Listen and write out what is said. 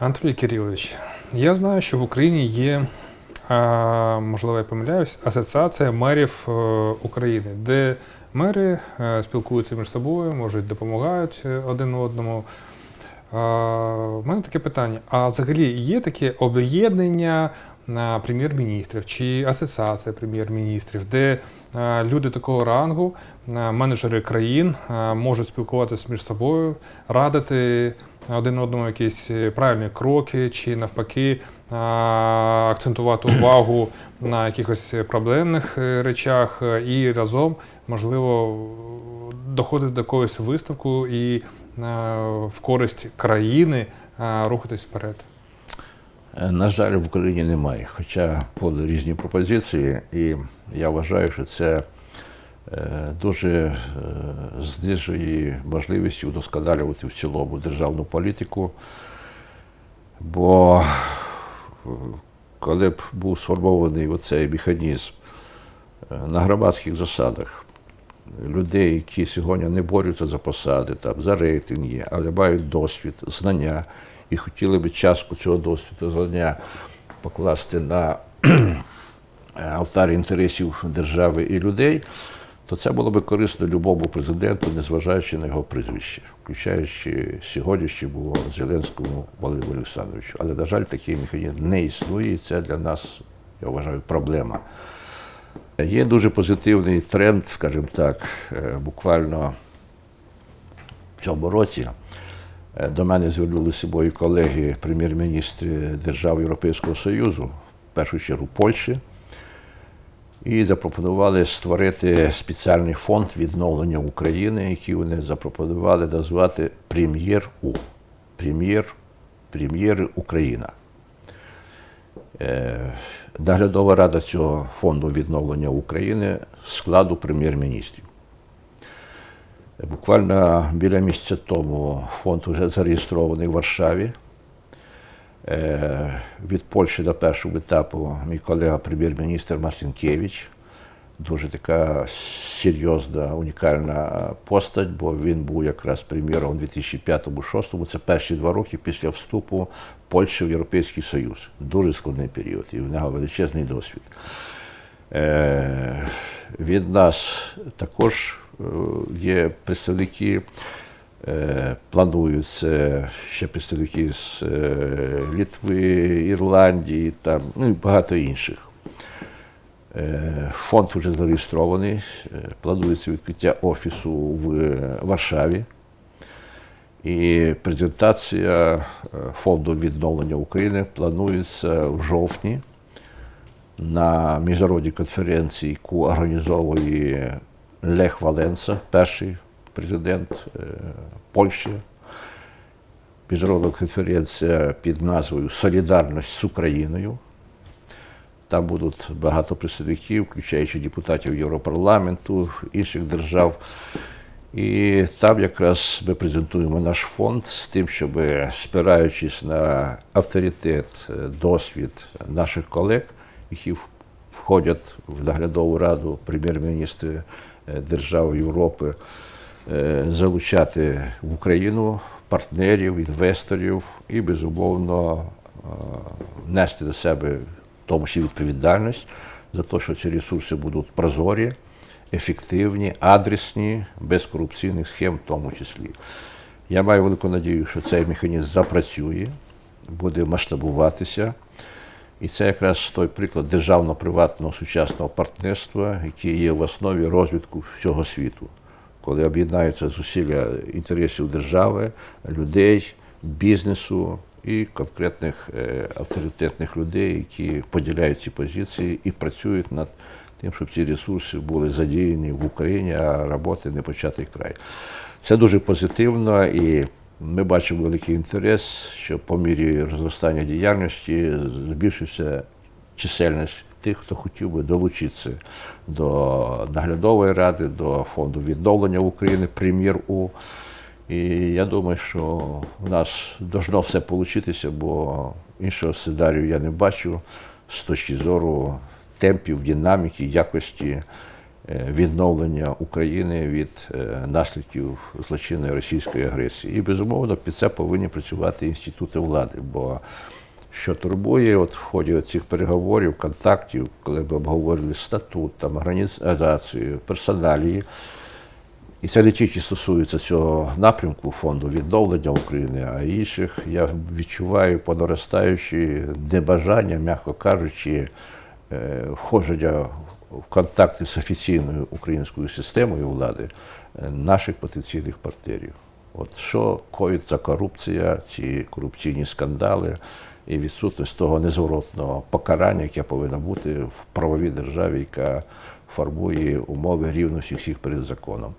Анатолій Кирилович, я знаю, що в Україні є, можливо, я помиляюсь, асоціація мерів е, України, де мери е, спілкуються між собою, можуть допомагають е, один одному. У мене таке питання: а взагалі є таке об'єднання прем'єр-міністрів чи асоціація прем'єр-міністрів, де люди такого рангу, менеджери країн можуть спілкуватися між собою, радити один одному якісь е, правильні кроки, чи навпаки акцентувати увагу на якихось проблемних е, речах е, і разом, можливо, доходити до якогось виставку і е, в користь країни е, рухатись вперед. Е, На жаль, в Україні немає. Хоча були різні пропозиції, і я вважаю, що це е, дуже е, знижує можливість удосконалювати в цілому державну політику. Бо коли б був сформований оцей механізм на громадських засадах, людей, які сьогодні не борються за посади, там, за рейтинги, але мають досвід, знання і хотіли б частку цього досвіду, знання покласти на алтар інтересів держави і людей, то це було б корисно любому президенту, незважаючи на його прізвище, включаючи сьогодні ще було Зеленському Володимиру Олександровичу. Але, на жаль, такий механізм не існує, і це для нас, я вважаю, проблема. Є дуже позитивний тренд, скажімо так, е, буквально в цьому році. Е, До мене звернулися мої колеги, прем'єр-міністри держав Європейського Союзу, в першу чергу Польщі, і запропонували створити спеціальний фонд відновлення України, який вони запропонували назвати Прем'єр-У. Прем'єр, Прем'єр Україна. Е, Наглядова рада цього фонду відновлення України складу прем'єр-міністрів. Буквально біля місяця тому фонд вже зареєстрований в Варшаві. Е, Від Польщі до першого етапу мій колега прем'єр-міністр Марцінкевич. Дуже така серйозна, унікальна постать, бо він був якраз прем'єром у 2005-2006. Це перші два роки після вступу Польщі в Європейський Союз. Дуже складний період, і в нього величезний досвід. Е, Від нас також е, є представники, е, плануються ще представники з Літви, Ірландії, там, ну і багато інших. Фонд вже зареєстрований, планується відкриття офісу в Варшаві. І презентація фонду відновлення України планується в жовтні на міжнародній конференції, яку організовує Лех Валенса, перший президент е, Польщі. Міжнародна конференція під назвою Солідарність з Україною. Там будуть багато представників, включаючи депутатів Європарламенту, інших держав. І там якраз ми презентуємо наш фонд з тим, щоб, спираючись на авторитет, е, досвід наших колег, які входять в наглядову раду прем'єр-міністри е, держав Європи, е, залучати в Україну партнерів, інвесторів і, безумовно, е, нести на себе в тому числі відповідальність за те, що ці ресурси будуть прозорі, ефективні, адресні, без корупційних схем в тому числі. Я маю велику надію, що цей механізм запрацює, буде масштабуватися. І це якраз той приклад державно-приватного сучасного партнерства, який є в основі розвитку всього світу, коли об'єднаються зусилля інтересів держави, людей, бізнесу і конкретних е, авторитетних людей, які поділяють ці позиції і працюють над тим, щоб ці ресурси були задіяні в Україні, а роботи не початий край. Це дуже позитивно і ми бачимо великий інтерес, що по мірі розростання діяльності збільшився чисельність тих, хто хотів би долучитися до наглядової ради, до фонду відновлення України, прем'єр-У. І я думаю, що в нас должно все получитися, бо іншого сценарію я не бачу з точки зору темпів, динаміки, якості відновлення України від е, наслідків злочинної російської агресії. І безумовно під це повинні працювати інститути влади. Бо що турбує от в ході цих переговорів, контактів, коли ми обговорили статут, там, організацію, персоналії, і це не тільки стосується цього напрямку фонду відновлення України, а інших я відчуваю по наростаючі небажання, м'яко кажучи, е, входження в контакти з офіційною українською системою влади е, наших потенційних партнерів. От що коїться корупція, ці корупційні скандали і відсутність того незворотного покарання, яке повинно бути в правовій державі, яка формує умови рівності всіх перед законом.